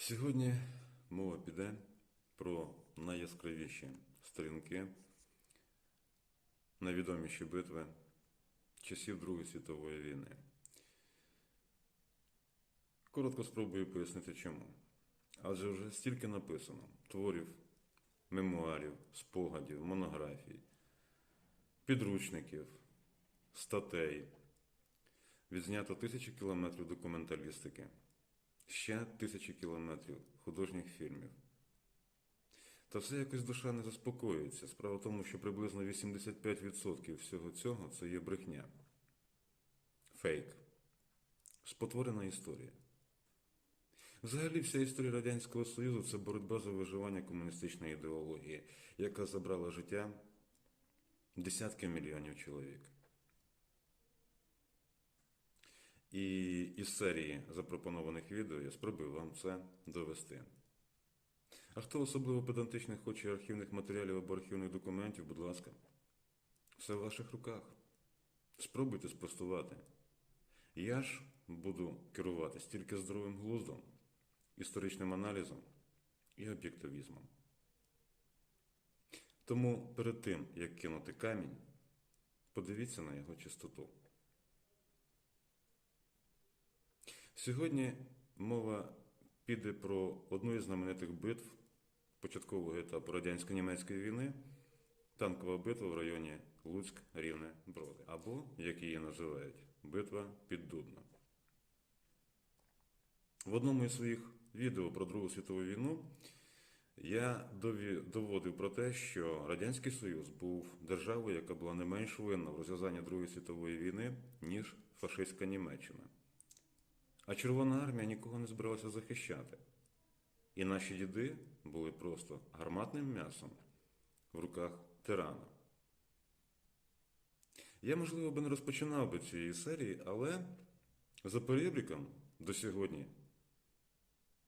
Сьогодні мова піде про найяскравіші сторінки, найвідоміші битви часів Другої світової війни. Коротко спробую пояснити чому. Адже вже стільки написано творів, мемуарів, спогадів, монографій, підручників, статей. Відзнято тисячі кілометрів документалістики, ще тисячі кілометрів художніх фільмів. Та все якось душа не заспокоюється. Справа в тому, що приблизно 85% всього цього це є брехня. Фейк. Спотворена історія. Взагалі, вся історія Радянського Союзу це боротьба за виживання комуністичної ідеології, яка забрала життя десятки мільйонів чоловік. І із серії запропонованих відео я спробую вам це довести. А хто особливо педантичних хоче архівних матеріалів або архівних документів, будь ласка, все в ваших руках. Спробуйте спростувати. Я ж буду керуватись тільки здоровим глуздом, історичним аналізом і об'єктивізмом. Тому перед тим, як кинути камінь, подивіться на його чистоту. Сьогодні мова піде про одну із знаменитих битв початкового етапу радянсько-німецької війни танкова битва в районі Луцьк, Рівне, Броди, або, як її називають, битва під Дубно. В одному із своїх відео про Другу світову війну я доводив про те, що Радянський Союз був державою, яка була не менш винна в розв'язанні Другої світової війни, ніж фашистська Німеччина. А Червона армія нікого не збиралася захищати. І наші діди були просто гарматним м'ясом в руках тирана. Я, можливо, би не розпочинав би цієї серії, але за перебріком до сьогодні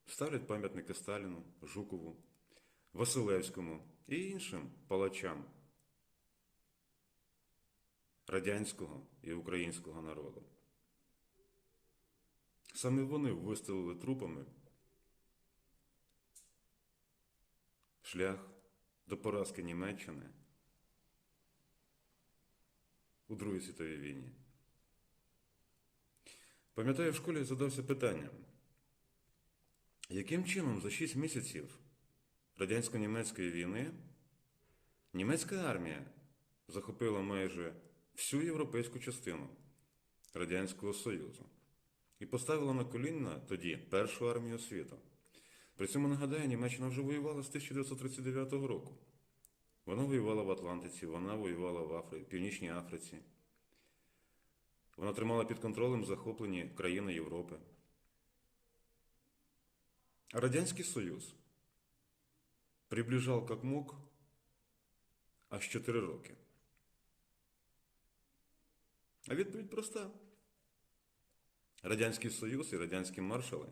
ставлять пам'ятники Сталіну, Жукову, Василевському і іншим палачам радянського і українського народу. Саме вони вистелили трупами шлях до поразки Німеччини у Другій світовій війні. Пам'ятаю, в школі задався питанням, яким чином за 6 місяців радянсько-німецької війни німецька армія захопила майже всю європейську частину Радянського Союзу і поставила на коліна тоді першу армію світу. При цьому нагадаю, Німеччина вже воювала з 1939 року. Вона воювала в Атлантиці, вона воювала в Афри... Північній Африці. Вона тримала під контролем захоплені країни Європи. Радянський Союз приближав як мог аж 4 роки. А відповідь проста. Радянський Союз і радянські маршали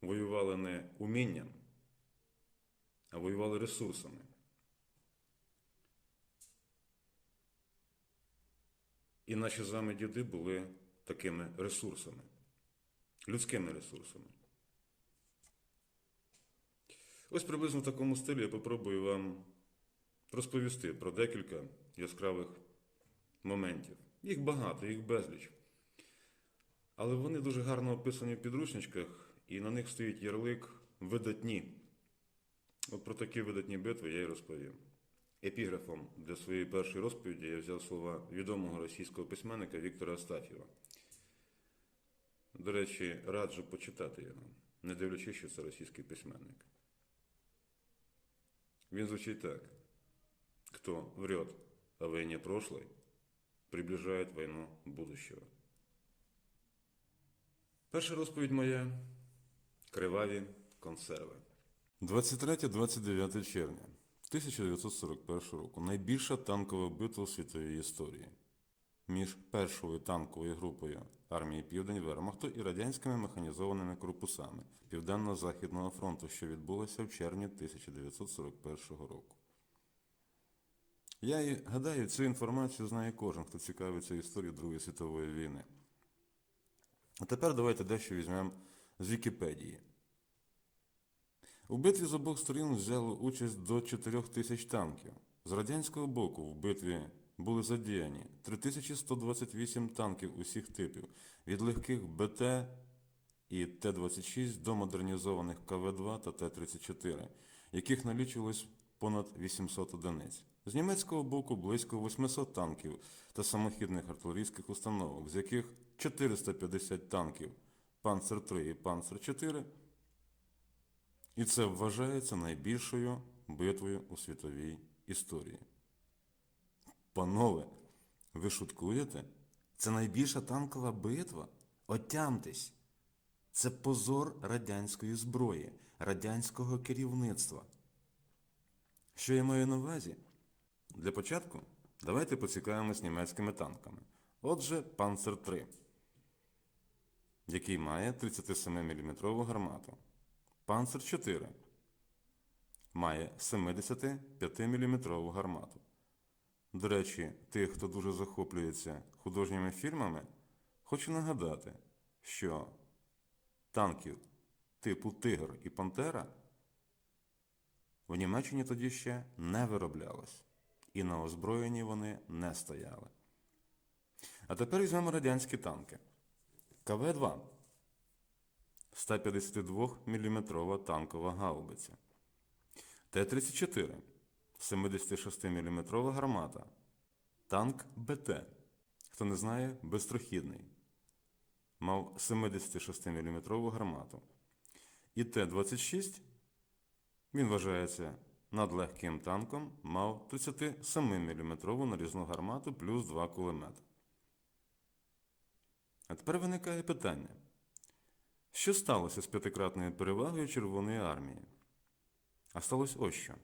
воювали не умінням, а воювали ресурсами. І наші з вами діди були такими ресурсами, людськими ресурсами. Ось приблизно в такому стилі я попробую вам розповісти про декілька яскравих моментів. Їх багато, їх безліч. Але вони дуже гарно описані в підручничках, і на них стоїть ярлик видатні. От про такі видатні битви я і розповім. Епіграфом для своєї першої розповіді я взяв слова відомого російського письменника Віктора Астафєва. До речі, раджу почитати його, не дивлячись, що це російський письменник. Він звучить так. Кто врет о войне прошлой, приближает войну будущего. Перша розповідь моя криваві консерви. 23-29 червня 1941 року. Найбільша танкова битва у світовій історії між першою танковою групою армії Південь Вермахту і радянськими механізованими корпусами Південно-Західного фронту, що відбулося в червні 1941 року. Я гадаю, цю інформацію знає кожен, хто цікавиться історією Другої світової війни. А тепер давайте дещо візьмемо з Вікіпедії. У битві з обох сторін взяло участь до 4 тисяч танків. З радянського боку в битві були задіяні 3128 танків усіх типів, від легких БТ і Т-26 до модернізованих КВ-2 та Т-34, яких налічувалось понад 800 одиниць. З німецького боку близько 800 танків та самохідних артилерійських установок, з яких 450 танків Панцер-3 і Панцер-4 і це вважається найбільшою битвою у світовій історії. Панове, ви шуткуєте? Це найбільша танкова битва? Отямтесь! Це позор радянської зброї, радянського керівництва. Що я маю на увазі? Для початку давайте поцікавимось німецькими танками. Отже, Панцер 3, який має 37-мм гармату. Панцер 4 має 75-мм гармату. До речі, тих, хто дуже захоплюється художніми фільмами, хочу нагадати, що танків типу Тигр і Пантера в Німеччині тоді ще не вироблялось, і на озброєнні вони не стояли. А тепер візьмемо радянські танки. КВ-2 152 мм танкова гаубиця. Т-34 76 мм гармата. Танк БТ. Хто не знає, безстрохідний. Мав 76 мм гармату. І Т-26 він вважається надлегким танком, мав 37 мм нарізну гармату плюс 2 кулемети. А тепер виникає питання. Що сталося з п'ятикратною перевагою Червоної армії? А сталося ось що.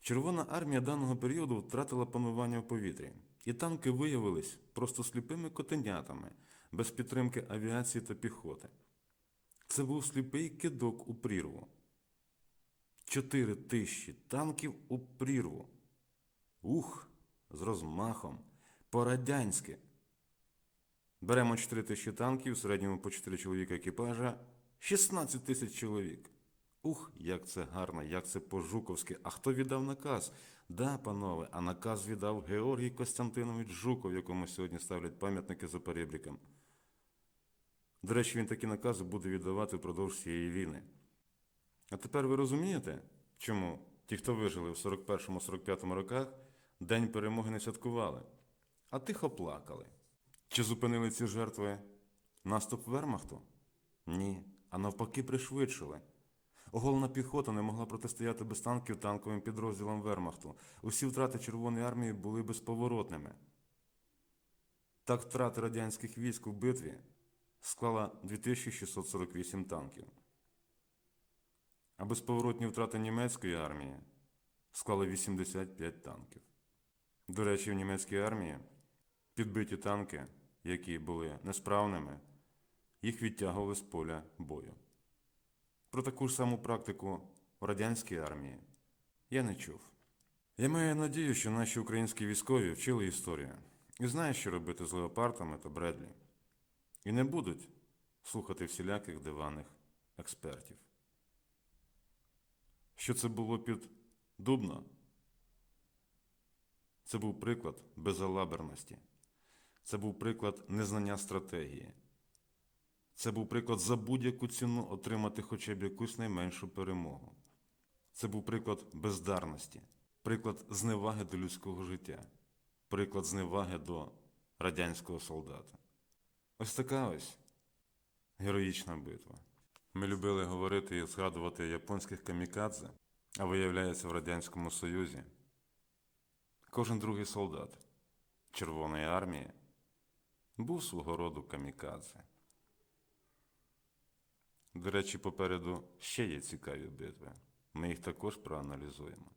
Червона армія даного періоду втратила панування в повітрі, і танки виявились просто сліпими котенятами, без підтримки авіації та піхоти. Це був сліпий кидок у прірву. Чотири тисячі танків у прірву. Ух, з розмахом. По-радянськи. Беремо 4 тисячі танків, в середньому по 4 чоловіка екіпажа, 16 тисяч чоловік. Ух, як це гарно, як це по-жуковськи. А хто віддав наказ? Да, панове, а наказ віддав Георгій Костянтинович Жуков, якому сьогодні ставлять пам'ятники за перебріком. До речі, він такі накази буде віддавати впродовж цієї війни. А тепер ви розумієте, чому ті, хто вижили в 41-45 роках, День перемоги не святкували, а тихо плакали. Чи зупинили ці жертви наступ Вермахту? Ні, а навпаки пришвидшили. Оголена піхота не могла протистояти без танків танковим підрозділам Вермахту. Усі втрати Червоної армії були безповоротними. Так втрати радянських військ у битві склала 2648 танків. А безповоротні втрати німецької армії склали 85 танків. До речі, в німецькій армії підбиті танки, які були несправними, їх відтягували з поля бою. Про таку ж саму практику в радянській армії я не чув. Я маю надію, що наші українські військові вчили історію і знають, що робити з леопардами та Бредлі, і не будуть слухати всіляких диваних експертів. Що це було під Дубно? Це був приклад безалаберності. Це був приклад незнання стратегії. Це був приклад за будь-яку ціну отримати хоча б якусь найменшу перемогу. Це був приклад бездарності, приклад зневаги до людського життя, приклад зневаги до радянського солдата. Ось така ось героїчна битва. Ми любили говорити і згадувати японських камікадзе, а виявляється в Радянському Союзі. Кожен другий солдат Червоної армії був свого роду камікадзе. До речі, попереду ще є цікаві битви. Ми їх також проаналізуємо.